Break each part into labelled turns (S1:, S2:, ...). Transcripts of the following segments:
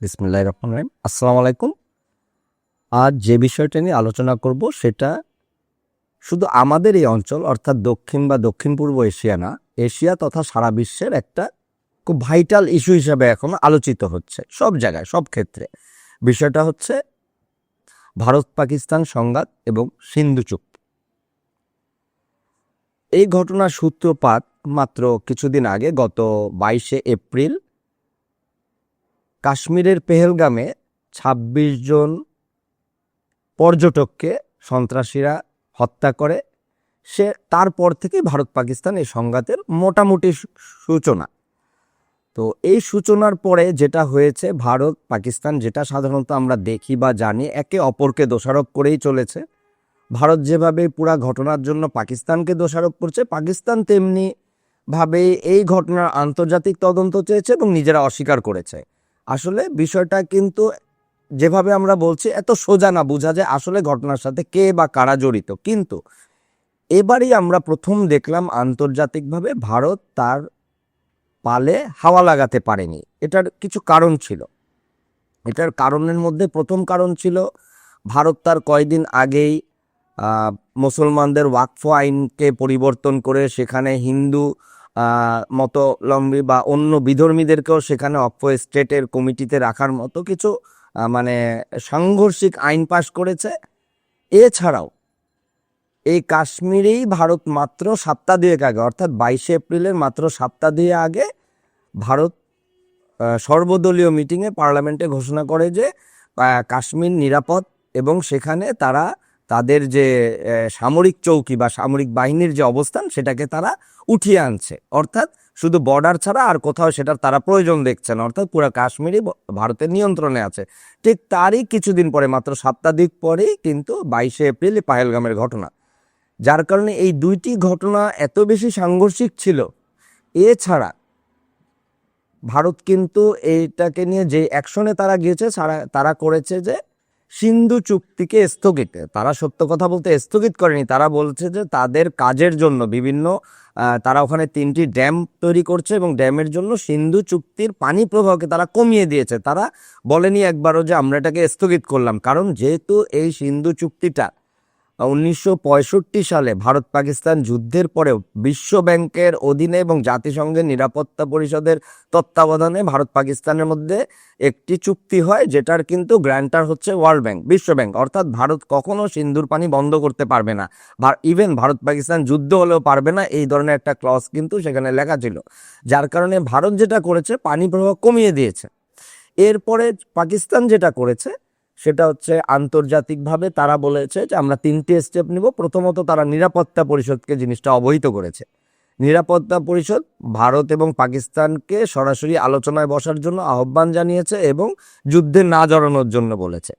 S1: বিসমুল্লাহ রহমান রহিম। আসসালামু আলাইকুম। আজ যে বিষয়টা নিয়ে আলোচনা করব সেটা শুধু আমাদের এই অঞ্চল, অর্থাৎ দক্ষিণ বা দক্ষিণ পূর্ব এশিয়া না, এশিয়া তথা সারা বিশ্বের একটা খুব ভাইটাল ইস্যু হিসাবে এখন আলোচিত হচ্ছে, সব জায়গায়, সব ক্ষেত্রে। বিষয়টা হচ্ছে ভারত পাকিস্তান সংঘাত এবং সিন্ধু চুক্তি। এই ঘটনার সূত্রপাত মাত্র কিছুদিন আগে, গত বাইশে এপ্রিল কাশ্মীরের পেহেলগামে ২৬ জন পর্যটককে সন্ত্রাসীরা হত্যা করে। সে তারপর থেকে ভারত পাকিস্তান এই সংঘাতের মোটামুটি সূচনা। তো এই সূচনার পরে যেটা হয়েছে, ভারত পাকিস্তান যেটা সাধারণত আমরা দেখি বা জানি, একে অপরকে দোষারোপ করেই চলেছে। ভারত যেভাবে পুরা ঘটনার জন্য পাকিস্তানকে দোষারোপ করছে, পাকিস্তান তেমনি ভাবে এই ঘটনার আন্তর্জাতিক তদন্ত চেয়েছে এবং নিজেরা অস্বীকার করেছে। আসলে বিষয়টা কিন্তু যেভাবে আমরা বলছি, এত সোজা না বোঝা যায় আসলে ঘটনার সাথে কে বা কারা জড়িত। কিন্তু এবারই আমরা প্রথম দেখলাম আন্তর্জাতিকভাবে ভারত তার পালে হাওয়া লাগাতে পারেনি। এটার কিছু কারণ ছিল। এটার কারণের মধ্যে প্রথম কারণ ছিল, ভারত তার কয়দিন আগেই মুসলমানদের ওয়াকফ আইনকে পরিবর্তন করে সেখানে হিন্দু মতলম্বী বা অন্য বিধর্মীদেরকেও সেখানে অক্ষ স্টেটের কমিটিতে রাখার মতো কিছু মানে সাংঘর্ষিক আইন পাশ করেছে। এছাড়াও এই কাশ্মীরেই ভারত মাত্র সপ্তাহ দুয়েক আগে, অর্থাৎ বাইশে এপ্রিলের মাত্র সপ্তাহ দুয়ে আগে ভারত সর্বদলীয় মিটিংয়ে পার্লামেন্টে ঘোষণা করে যে কাশ্মীর নিরাপদ এবং সেখানে তারা তাদের যে সামরিক চৌকি বা সামরিক বাহিনীর যে অবস্থান সেটাকে তারা উঠিয়ে আনছে। অর্থাৎ শুধু বর্ডার ছাড়া আর কোথাও সেটার তারা প্রয়োজন দেখছে না। অর্থাৎ পুরো কাশ্মীরই ভারতের নিয়ন্ত্রণে আছে। ঠিক তারই কিছুদিন পরে, মাত্র সপ্তাধিক পরেই কিন্তু বাইশে এপ্রিল পাহেলগামের ঘটনা। যার কারণে এই দুইটি ঘটনা এত বেশি সাংঘর্ষিক ছিল। এছাড়া ভারত কিন্তু এইটাকে নিয়ে যে অ্যাকশনে তারা গিয়েছে তারা করেছে যে সিন্ধু চুক্তিকে স্থগিত। তারা সত্য কথা বলতে স্থগিত করেনি। তারা বলছে যে তাদের কাজের জন্য বিভিন্ন তারা ওখানে তিনটি ড্যাম তৈরি করছে এবং ড্যামের জন্য সিন্ধু চুক্তির পানি প্রবাহকে তারা কমিয়ে দিয়েছে। তারা বলেনি একবারও যে আমরা এটাকে স্থগিত করলাম। কারণ যেহেতু এই সিন্ধু চুক্তিটা উনিশশো পঁয়ষট্টি সালে ভারত পাকিস্তান যুদ্ধের পরেও বিশ্ব ব্যাংকের অধীনে এবং জাতিসংঘের নিরাপত্তা পরিষদের তত্ত্বাবধানে ভারত পাকিস্তানের মধ্যে একটি চুক্তি হয়, যেটার কিন্তু গ্র্যান্টার হচ্ছে ওয়ার্ল্ড ব্যাংক, বিশ্ব ব্যাংক। অর্থাৎ ভারত কখনো সিন্ধুর পানি বন্ধ করতে পারবে না। ইভেন ভারত পাকিস্তান যুদ্ধ হলেও পারবে না, এই ধরনের একটা ক্লস কিন্তু সেখানে লেখা ছিল। যার কারণে ভারত যেটা করেছে, পানি প্রবাহ কমিয়ে দিয়েছে। এরপরে পাকিস্তান যেটা করেছে সেটা হচ্ছে আন্তর্জাতিকভাবে তারা বলেছে যে আমরা তিনটে স্টেপ নিব। প্রথমত তারা নিরাপত্তা পরিষদকে জিনিসটা অবহিত করেছে। নিরাপত্তা পরিষদ ভারত এবং পাকিস্তানকে সরাসরি আলোচনায় বসার জন্য আহ্বান জানিয়েছে এবং যুদ্ধে না জড়ানোর জন্য বলেছে।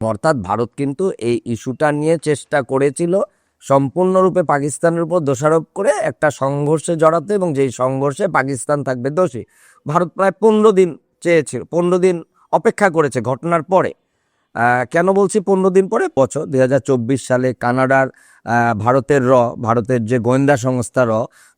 S1: অর্থাৎ ভারত কিন্তু এই ইস্যুটা নিয়ে চেষ্টা করেছিল সম্পূর্ণরূপে পাকিস্তানের উপর দোষারোপ করে একটা সংঘর্ষে জড়াতে এবং যেই সংঘর্ষে পাকিস্তান থাকবে দোষী, ভারত প্রায় পনেরো দিন চেয়েছিল, পনেরো দিন অপেক্ষা করেছে ঘটনার পরে। কেন বলছি পনেরো দিন পরে? বছর, দুই হাজার চব্বিশ সালে কানাডার ভারতের র, ভারতের যে গোয়েন্দা সংস্থা র,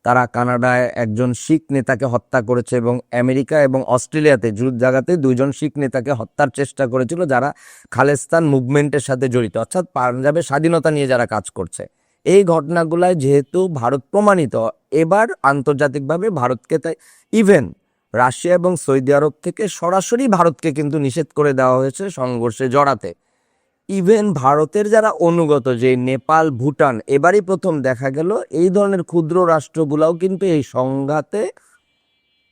S1: তারা কানাডায় একজন শিখ নেতাকে হত্যা করেছে এবং আমেরিকা এবং অস্ট্রেলিয়াতে দু জায়গাতে দুইজন শিখ নেতাকে হত্যার চেষ্টা করেছিল যারা খালেস্তান মুভমেন্টের সাথে জড়িত। অর্থাৎ পাঞ্জাবের স্বাধীনতা নিয়ে যারা কাজ করছে। এই ঘটনাগুলায় যেহেতু ভারত প্রমাণিত, এবার আন্তর্জাতিকভাবে ভারতকে তাই ইভেন রাশিয়া এবং সৌদি আরব থেকে সরাসরি ভারতকে কিন্তু নিষেধ করে দেওয়া হয়েছে সংঘর্ষে জড়াতে। ইভেন ভারতের যারা অনুগত, যে নেপাল, ভুটান, এবারই প্রথম দেখা গেল, এই ধরনের ক্ষুদ্র রাষ্ট্রগুলাও কিন্তু এই সংঘাতে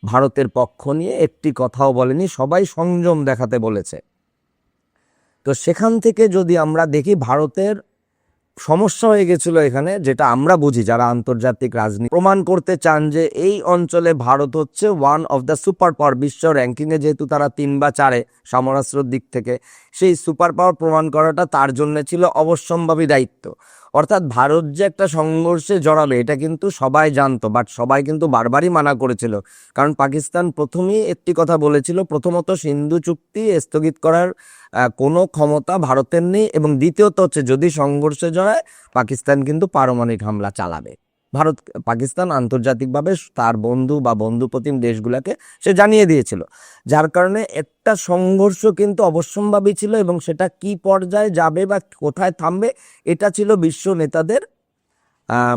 S1: ভারতের পক্ষ নিয়ে একটি কথাও বলেনি, সবাই সংযম দেখাতে বলেছে। তো সেখান থেকে যদি আমরা দেখি, ভারতের সমস্যা হয়ে গেছিল এখানে, যেটা আমরা বুঝি যারা আন্তর্জাতিক রাজনীতি প্রমাণ করতে চান যে এই অঞ্চলে ভারত হচ্ছে one of the super power বিশ্ব র্যাঙ্কিংয়ে যেহেতু তারা তিন বা চারে সমরাস্ত্রর দিক থেকে, সেই সুপার পাওয়ার প্রমাণ করাটা তার জন্য ছিল অবশ্যম্ভাবী দায়িত্ব। অর্থাৎ ভারত যে একটা সংঘর্ষে জড়াবে, এটা কিন্তু সবাই জানতো বাট সবাই কিন্তু বারবারই মানা করেছিল। কারণ পাকিস্তান প্রথমেই একটি কথা বলেছিল, প্রথমত সিন্ধু চুক্তি স্থগিত করার কোনো ক্ষমতা ভারতের নেই এবং দ্বিতীয়ত হচ্ছে যদি সংঘর্ষে জড়ায়, পাকিস্তান কিন্তু পারমাণবিক হামলা চালাবে। ভারত, পাকিস্তান আন্তর্জাতিকভাবে তার বন্ধু বা বন্ধুপ্রতিম দেশগুলোকে সে জানিয়ে দিয়েছিল। যার কারণে একটা সংঘর্ষ কিন্তু অবশ্যম্ভাবী ছিল এবং সেটা কি পর্যায়ে যাবে বা কোথায় থামবে, এটা ছিল বিশ্ব নেতাদের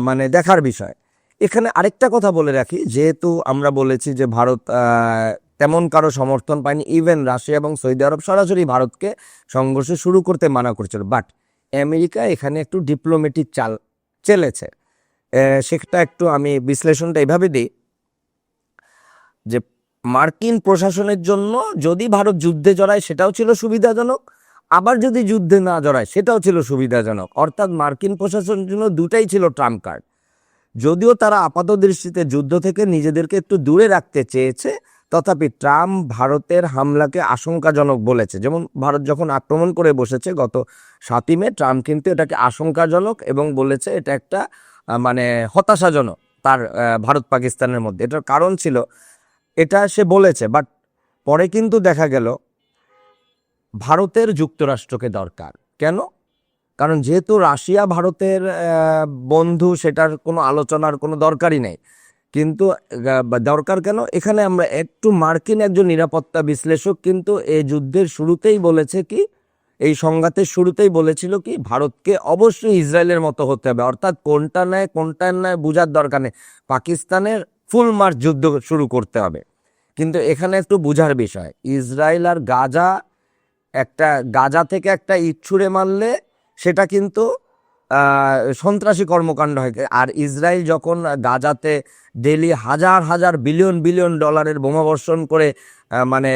S1: মানে দেখার বিষয়। এখানে আরেকটা কথা বলে রাখি, যেহেতু আমরা বলেছি যে ভারত তেমন কারও সমর্থন পায়নি, ইভেন রাশিয়া এবং সৌদি আরব সরাসরি ভারতকে সংঘর্ষ শুরু করতে মানা করছিল। বাট আমেরিকা এখানে একটু ডিপ্লোমেটিক চাল, চেলেছে। সেটা একটু আমি বিশ্লেষণটা এভাবে দিই যে মার্কিন প্রশাসনের জন্য যদি ভারত যুদ্ধে জড়ায়, সেটাও ছিল সুবিধাজনক। আবার যদি যুদ্ধে না জড়ায়, সেটাও ছিল সুবিধাজনক। অর্থাৎ মার্কিন প্রশাসনের জন্য দুটাই ছিল ট্রাম্প কার্ড। যদিও তারা আপাত দৃষ্টিতে যুদ্ধ থেকে নিজেদেরকে একটু দূরে রাখতে চেয়েছে, তথাপি ট্রাম্প ভারতের হামলাকে আশঙ্কাজনক বলেছে। যেমন ভারত যখন আক্রমণ করে বসেছে গত সাতই মে, ট্রাম্প কিন্তু এটাকে আশঙ্কাজনক এবং বলেছে এটা একটা মানে হতাশাজনক তার ভারত পাকিস্তানের মধ্যে। এটার কারণ ছিল, এটা সে বলেছে বাট পরে কিন্তু দেখা গেল, ভারতের যুক্তরাষ্ট্রকে দরকার। কেন? কারণ যেহেতু রাশিয়া ভারতের বন্ধু, সেটার কোনো আলোচনার কোনো দরকারই নেই। কিন্তু দরকার কেন? এখানে আমরা একটু মার্কিন একজন নিরাপত্তা বিশ্লেষক কিন্তু এই যুদ্ধের শুরুতেই বলেছে কি এই সংঘাতের শুরুতেই বলেছিল কি, ভারতকে অবশ্যই ইসরায়েলের মতো হতে হবে। অর্থাৎ কোনটা নেয় কোনটা নেয় বোঝার দরকার নেই। পাকিস্তানের ফুল মার্চ যুদ্ধ শুরু করতে হবে। কিন্তু এখানে একটু বোঝার বিষয়। ইসরায়েল আর গাজা, একটা গাজা থেকে একটা ইট ছুঁড়ে মারলে সেটা কিন্তু সন্ত্রাসী কর্মকাণ্ড হয়। আর ইসরায়েল যখন গাজাতে ডেলি হাজার হাজার বিলিয়ন বিলিয়ন ডলারের বোমাবর্ষণ করে মানে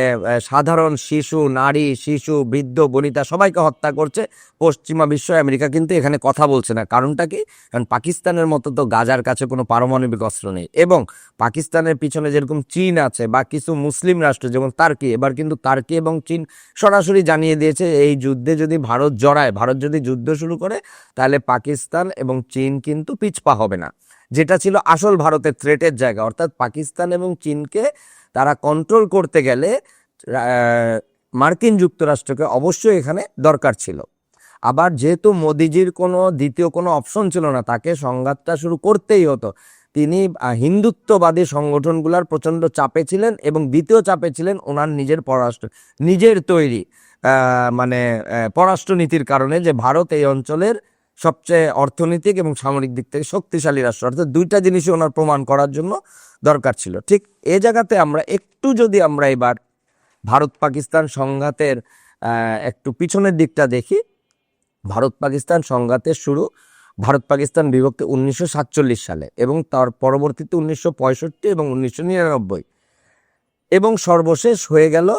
S1: সাধারণ শিশু, নারী, শিশু, বৃদ্ধ, বনিতা সবাইকে হত্যা করছে পশ্চিমা বিশ্ব আমেরিকা কিন্তু এখানে কথা বলছে না। কারণটা কি? কারণ পাকিস্তানের মতো তো গাজার কাছে কোনো পারমাণবিক অস্ত্র নেই। এবং পাকিস্তানের পিছনে যেরকম চীন আছে বা কিছু মুসলিম রাষ্ট্র যেমন তার্কি, এবার কিন্তু তার্কি এবং চীন সরাসরি জানিয়ে দিয়েছে, এই যুদ্ধে যদি ভারত জড়ায়, ভারত যদি যুদ্ধ শুরু করে, তাহলে পাকিস্তান এবং চীন কিন্তু পিছপা হবে না। যেটা ছিল আসল ভারতের থ্রেটের জায়গা। অর্থাৎ পাকিস্তান এবং চীনকে তারা কন্ট্রোল করতে গেলে মার্কিন যুক্তরাষ্ট্রকে অবশ্যই এখানে দরকার ছিল। আবার যেহেতু মোদিজির কোনো দ্বিতীয় কোনো অপশন ছিল না, তাকে সংঘাতটা শুরু করতেই হতো। তিনি হিন্দুত্ববাদী সংগঠনগুলোর প্রচণ্ড চাপে ছিলেন এবং দ্বিতীয় চাপে ছিলেন ওনার নিজের পররাষ্ট্র, নিজের তৈরি মানে পররাষ্ট্রনীতির কারণে যে ভারত এই অঞ্চলের সবচেয়ে অর্থনৈতিক এবং সামরিক দিক থেকে শক্তিশালী রাষ্ট্র। অর্থাৎ দুইটা জিনিসই ওনার প্রমাণ করার জন্য দরকার ছিল। ঠিক এ জায়গাতে আমরা একটু যদি আমরা এবার ভারত পাকিস্তান সংঘাতের একটু পিছনের দিকটা দেখি। ভারত পাকিস্তান সংঘাতের শুরু ভারত পাকিস্তান বিভক্তি উনিশশো সাতচল্লিশ সালে এবং তার পরবর্তীতে উনিশশো পঁয়ষট্টি এবং উনিশশো নিরানব্বই। এবং সর্বশেষ হয়ে গেল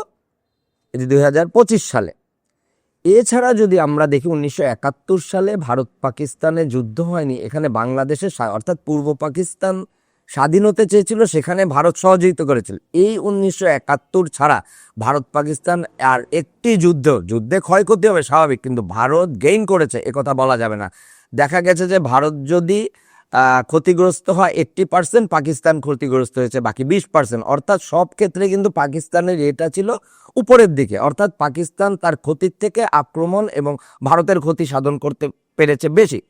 S1: দুই হাজার পঁচিশ সালে। এছাড়া যদি আমরা দেখি উনিশশো একাত্তর সালে ভারত পাকিস্তানে যুদ্ধ হয়নি, এখানে বাংলাদেশের অর্থাৎ পূর্ব পাকিস্তান স্বাধীন হতে চেয়েছিল, সেখানে ভারত সহযোগিতা করেছিল। এই উনিশশো একাত্তর ছাড়া ভারত পাকিস্তান আর একটি যুদ্ধ, যুদ্ধে ক্ষয়ক্ষতি হবে স্বাভাবিক, কিন্তু ভারত গেইন করেছে একথা বলা যাবে না। দেখা গেছে যে ভারত যদি ক্ষতিগ্রস্ত হয় এইট্টি পার্সেন্ট পাকিস্তান ক্ষতিগ্রস্ত হয়েছে বাকি বিশ পার্সেন্ট অর্থাৎ সব ক্ষেত্রে কিন্তু পাকিস্তানের এটা ছিল উপরের দিকে। অর্থাৎ পাকিস্তান তার ক্ষতির থেকে আক্রমণ এবং ভারতের ক্ষতি সাধন করতে পেরেছে বেশি।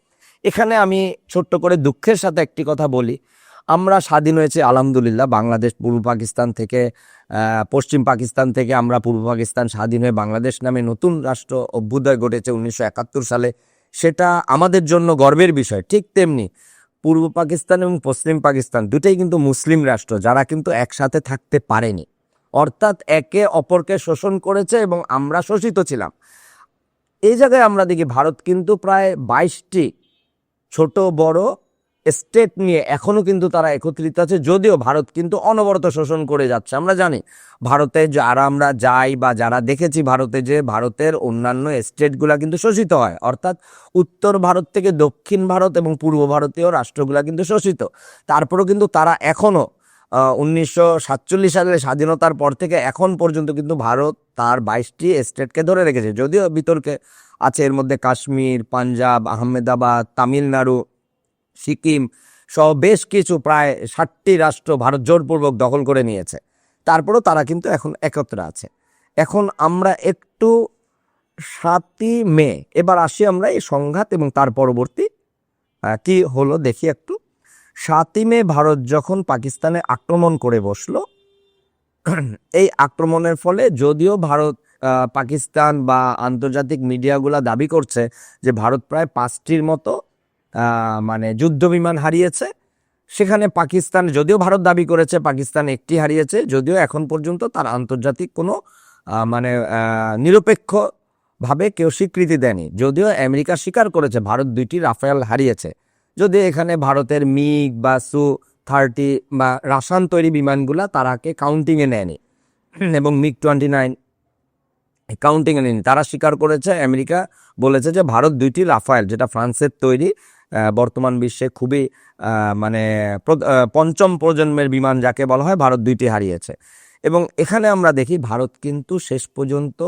S1: এখানে আমি ছোট্ট করে দুঃখের সাথে একটি কথা বলি। আমরা স্বাধীন হয়েছে, আলহামদুলিল্লাহ, বাংলাদেশ পূর্ব পাকিস্তান থেকে পশ্চিম পাকিস্তান থেকে আমরা পূর্ব পাকিস্তান স্বাধীন হয়ে বাংলাদেশ নামে নতুন রাষ্ট্র অভ্যুদয় ঘটেছে উনিশশো একাত্তর সালে। সেটা আমাদের জন্য গর্বের বিষয়, ঠিক তেমনি পূর্ব পাকিস্তান এবং পশ্চিম পাকিস্তান দুটোই কিন্তু মুসলিম রাষ্ট্র, যারা কিন্তু একসাথে থাকতে পারেনি। অর্থাৎ একে অপরকে শোষণ করেছে এবং আমরা শোষিত ছিলাম। এই জায়গায় আমরা দেখি ভারত কিন্তু প্রায় বাইশটি ছোট, বড় স্টেট নিয়ে এখনও কিন্তু তারা একত্রিত আছে, যদিও ভারত কিন্তু অনবরত শোষণ করে যাচ্ছে। আমরা জানি, ভারতে যারা আমরা যাই বা যারা দেখেছি ভারতে যে ভারতের অন্যান্য স্টেটগুলা কিন্তু শোষিত হয়। অর্থাৎ উত্তর ভারত থেকে দক্ষিণ ভারত এবং পূর্ব ভারতীয় রাষ্ট্রগুলা কিন্তু শোষিত। তারপরেও কিন্তু তারা এখনও উনিশশো সাতচল্লিশ সালের স্বাধীনতার পর থেকে এখন পর্যন্ত কিন্তু ভারত তার বাইশটি স্টেটকে ধরে রেখেছে। যদিও বিতর্কে আছে এর মধ্যে কাশ্মীর, পাঞ্জাব, আহমেদাবাদ, তামিলনাড়ু সিকিম সহ বেশ কিছু প্রায় ষাটটি রাষ্ট্র ভারত জোরপূর্বক দখল করে নিয়েছে। তারপরেও তারা কিন্তু এখন একত্রে আছে। এখন আমরা একটু সাতই মে, এবার আসি আমরা এই সংঘাত এবং তার পরবর্তী কি হলো দেখি একটু। সাতই মে ভারত যখন পাকিস্তানে আক্রমণ করে বসল, এই আক্রমণের ফলে যদিও ভারত পাকিস্তান বা আন্তর্জাতিক মিডিয়াগুলা দাবি করছে যে ভারত প্রায় পাঁচটির মতো মানে যুদ্ধ বিমান হারিয়েছে। সেখানে পাকিস্তান, যদিও ভারত দাবি করেছে পাকিস্তান একটি হারিয়েছে, যদিও এখন পর্যন্ত তার আন্তর্জাতিক কোনো মানে নিরপেক্ষভাবে কেউ স্বীকৃতি দেয়নি। যদিও আমেরিকা স্বীকার করেছে ভারত দুইটি রাফেল হারিয়েছে। যদি এখানে ভারতের মিগ বা সু থার্টি বা রাসান তৈরি বিমানগুলা তারাকে কাউন্টিংয়ে নেয়নি। এবং মিগ টোয়েন্টি নাইন কাউন্টিংয়ে নেয়নি। তারা স্বীকার করেছে, আমেরিকা বলেছে যে ভারত দুইটি রাফায়েল যেটা ফ্রান্সের তৈরি বর্তমান বিশ্বে খুবই মানে পঞ্চম প্রজন্মের বিমান যাকে বলা হয়, ভারত দুইটি হারিয়েছে। এবং এখানে আমরা দেখি ভারত কিন্তু শেষ পর্যন্ত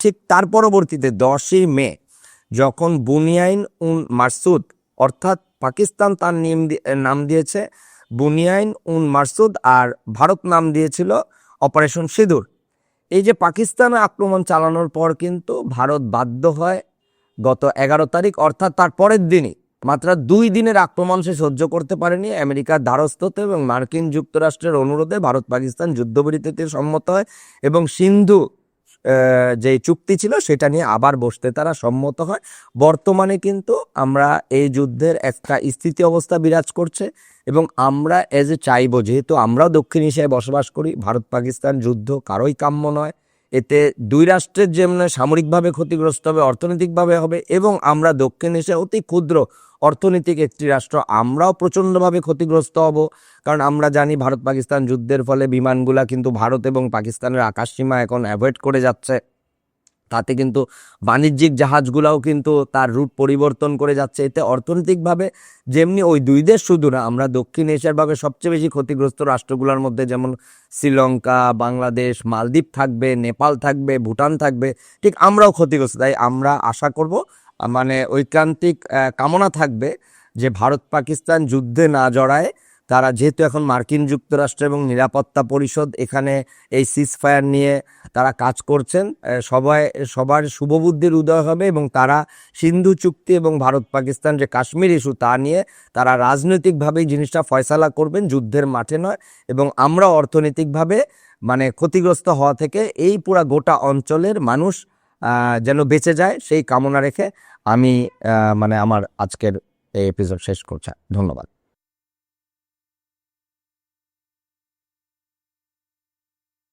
S1: ঠিক তার পরবর্তীতে দশই মে, যখন বুনিয়াইন উন মারসুদ, অর্থাৎ পাকিস্তান তার নাম দিয়েছে, বুনিয়াইন উন মারসুদ আর ভারত নাম দিয়েছিল অপারেশন সিঁদুর। এই যে পাকিস্তানে আক্রমণ চালানোর পর কিন্তু ভারত বাধ্য হয় গত এগারো তারিখ, অর্থাৎ তার পরের দিনই। মাত্র দুই দিনের আক্রমণ সে সহ্য করতে পারেনি। আমেরিকার দ্বারস্থতে এবং মার্কিন যুক্তরাষ্ট্রের অনুরোধে ভারত পাকিস্তান যুদ্ধবিরতিতে সম্মত হয় এবং সিন্ধু যে চুক্তি ছিল সেটা নিয়ে আবার বসতে তারা সম্মত হয়। বর্তমানে কিন্তু আমরা এই যুদ্ধের একটা স্থিতি অবস্থা বিরাজ করছে এবং আমরা এজ এ চাইব, যেহেতু আমরাও দক্ষিণ এশিয়ায় বসবাস করি ভারত পাকিস্তান যুদ্ধ কারোই কাম্য নয়। এতে দুই রাষ্ট্রের যেমন সামরিকভাবে ক্ষতিগ্রস্ত হবে, অর্থনৈতিকভাবে হবে এবং আমরা দক্ষিণ এশিয়া অতি ক্ষুদ্র অর্থনৈতিক একটি রাষ্ট্র, আমরাও প্রচণ্ডভাবে ক্ষতিগ্রস্ত হব। কারণ আমরা জানি ভারত পাকিস্তান যুদ্ধের ফলে বিমানগুলা কিন্তু ভারত এবং পাকিস্তানের আকাশসীমা এখন অ্যাভয়েড করে যাচ্ছে। তাতে কিন্তু বাণিজ্যিক জাহাজগুলাও কিন্তু তার রুট পরিবর্তন করে যাচ্ছে। এতে অর্থনৈতিকভাবে যেমনি ওই দুই দেশ শুধু না, আমরা দক্ষিণ এশিয়ার ভাগে সবচেয়ে বেশি ক্ষতিগ্রস্ত রাষ্ট্রগুলোর মধ্যে যেমন শ্রীলঙ্কা, বাংলাদেশ, মালদ্বীপ থাকবে, নেপাল থাকবে, ভুটান থাকবে, ঠিক আমরাও ক্ষতিগ্রস্ত। তাই আমরা আশা করব মানে ঐকান্তিক কামনা থাকবে যে ভারত পাকিস্তান যুদ্ধে না জড়ায় তারা যেহেতু এখন মার্কিন যুক্তরাষ্ট্র এবং নিরাপত্তা পরিষদ, এখানে এই সিজফায়ার নিয়ে তারা কাজ করছেন। সবাই, সবার শুভবুদ্ধির উদয় হবে এবং তারা সিন্ধু চুক্তি এবং ভারত পাকিস্তান যে কাশ্মীর ইস্যু তা নিয়ে তারা রাজনৈতিকভাবেই জিনিসটা ফয়সালা করবেন, যুদ্ধের মাঠে নয়। এবং আমরা অর্থনৈতিকভাবে মানে ক্ষতিগ্রস্ত হওয়া থেকে এই পুরা গোটা অঞ্চলের মানুষ যেন বেঁচে যায় সেই কামনা রেখে আমি মানে আমার আজকের এই এপিসোড শেষ করছি। ধন্যবাদ।